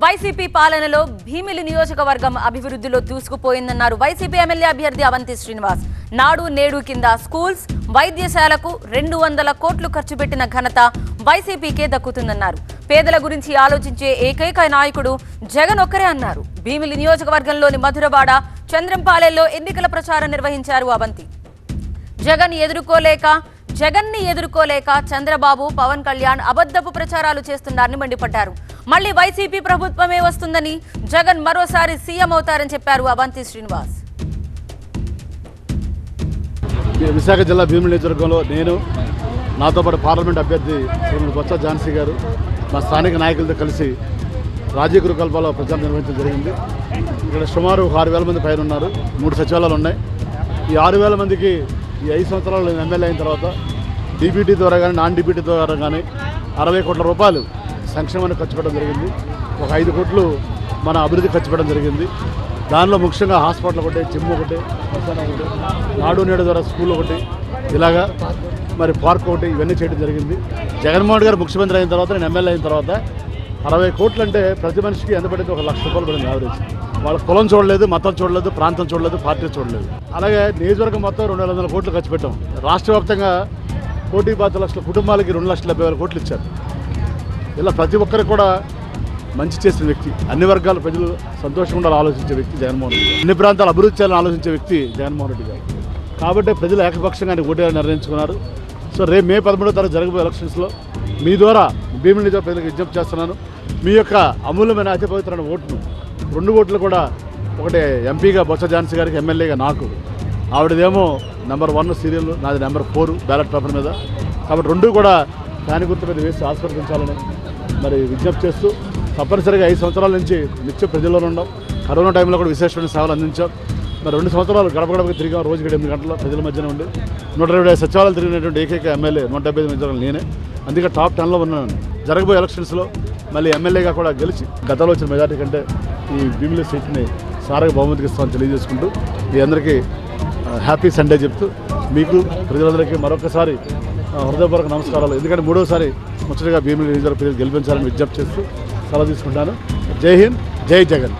YCP పాలనలో భీమిలి నియోజకవర్గం అభివృద్ధిలో దూసుకుపోయిందన్నారు వైసీపీ ఎమ్మెల్యే అభ్యర్థి అవంతి శ్రీనివాస్. నాడు నేడు కింద స్కూల్స్ వైద్యశాలకు రెండు వందల కోట్లు ఖర్చు పెట్టిన ఘనత వైసీపీకే దక్కుతుందన్నారు. పేదల గురించి ఆలోచించే ఏకైక నాయకుడు జగన్ ఒక్కరే అన్నారు. భీమిలి నియోజకవర్గంలోని మధురవాడ చంద్రంపాలెల్లో ఎన్నికల ప్రచారం నిర్వహించారు అవంతి. జగన్ ఎదుర్కోలేక జగన్ని ఎదుర్కోలేక చంద్రబాబు పవన్ కళ్యాణ్ అబద్ధపు ప్రచారాలు చేస్తున్నారని మండిపడ్డారు. మళ్ళీ వైసీపీ ప్రభుత్వమే వస్తుందని జగన్ మరోసారి సీఎం అవుతారని చెప్పారు అవంతి శ్రీనివాస్. విశాఖ జిల్లా భీముల నియోజకవర్గంలో నేను నాతో పాటు పార్లమెంట్ అభ్యర్థి శ్రీమతి బొత్స ఝాన్సీ గారు మా స్థానిక నాయకులతో కలిసి రాజీవ్ గురుకల్పాలో ప్రచారం నిర్వహించడం జరిగింది. ఇక్కడ సుమారు ఆరు వేల మంది పైన ఉన్నారు. మూడు సచివాలయాలు ఉన్నాయి. ఈ ఆరు వేల మందికి ఈ ఐదు సంవత్సరాలు నేను ఎమ్మెల్యే అయిన తర్వాత డీబీటీ ద్వారా కానీ నాన్ డీబీటీ ద్వారా కానీ అరవై కోట్ల రూపాయలు సంక్షేమానికి ఖర్చు పెట్టడం జరిగింది. ఒక ఐదు కోట్లు మన అభివృద్ధి ఖర్చు పెట్టడం జరిగింది. దానిలో ముఖ్యంగా హాస్పిటల్ ఒకటి జిమ్ ఒకటి ఒకటి నాడు నేడు ద్వారా స్కూల్ ఒకటి ఇలాగా మరి పార్క్ ఒకటి ఇవన్నీ చేయడం జరిగింది. జగన్మోహన్ గారు ముఖ్యమంత్రి అయిన తర్వాత నేను ఎమ్మెల్యే అయిన తర్వాత అరవై కోట్లు అంటే ప్రతి మనిషికి ఎంత పడింది ఒక లక్ష రూపాయలు పడింది యావరేజ్ వాళ్ళ కులం చూడలేదు మతం చూడలేదు ప్రాంతం చూడలేదు పార్టీ చూడలేదు. అలాగే నియోజకవర్గం మొత్తం రెండు వేల వందల కోట్లు ఖర్చు పెట్టాం. రాష్ట్ర వ్యాప్తంగా కోటి పాతి లక్షల కుటుంబాలకి రెండు లక్షల డెబ్బై వేల కోట్లు ఇచ్చారు. ఇలా ప్రతి ఒక్కరికి కూడా మంచి చేసిన వ్యక్తి అన్ని వర్గాల ప్రజలు సంతోషంగా ఉండాలని ఆలోచించే వ్యక్తి జగన్మోహన్ రెడ్డి అన్ని ప్రాంతాలు అభివృద్ధి చేయాలని ఆలోచించే వ్యక్తి జగన్మోహన్ రెడ్డి గారు. కాబట్టి ప్రజలు ఏకపక్షంగా ఆయన ఓటేయాలని నిర్ణయించుకున్నారు. సో రేపు మే పదమూడో తారీఖు జరగబోయే ఎలక్షన్స్లో మీ ద్వారా భీముల నిజ ప్రజలకు విజ్ఞప్తి చేస్తున్నాను. మీ యొక్క అమూల్యమైన అతి పవిత్రమైన ఓటును రెండు ఓట్లు కూడా ఒకటి ఎంపీగా బొత్స ఝాన్సీ గారికి ఎమ్మెల్యేగా నాకు ఆవిడదేమో నెంబర్ వన్ సీరియల్ నాది నెంబర్ ఫోర్ బ్యాలెట్ పేపర్ మీద. కాబట్టి రెండు కూడా దాని గుర్తు మీద వేసి ఆస్వాదించాలని మరి విజ్ఞప్తి చేస్తూ తప్పనిసరిగా ఐదు సంవత్సరాల నుంచి నిత్య ప్రజల్లోనే ఉన్నాం కరోనా టైంలో కూడా విశేషమైన సేవలు అందించాం. మరి రెండు సంవత్సరాలు గడప గడపకి తిరిగాం రోజుకి ఎనిమిది గంటల ప్రజల మధ్యన ఉండి నూట ఇరవై ఐదు సచివాలయాలు తిరిగినటువంటి ఏకైక ఎమ్మెల్యే నూట డెబ్బై ఐదు నియోజకవర్గాలు నేనే. అందుకే టాప్ టెన్లో ఉన్నాను జరగబోయే ఎలక్షన్స్లో మళ్ళీ ఎమ్మెల్యేగా కూడా గెలిచి గతంలో వచ్చిన మెజార్టీ కంటే ఈ భీమిలి సీట్ని సారగా బహుమతికి ఇస్తామని తెలియజేసుకుంటూ మీ అందరికీ హ్యాపీ సండే చెప్తూ మీకు ప్రజలందరికీ మరొకసారి హృదయపూర్వక నమస్కారాలు. ఎందుకంటే మూడోసారి ముచ్చటగా భీమిని నియోజకవర్గ ప్రజలు గెలిపించాలని విజ్ఞప్తి చేస్తూ సెలవు తీసుకుంటాను. జై హింద్ జై జగన్.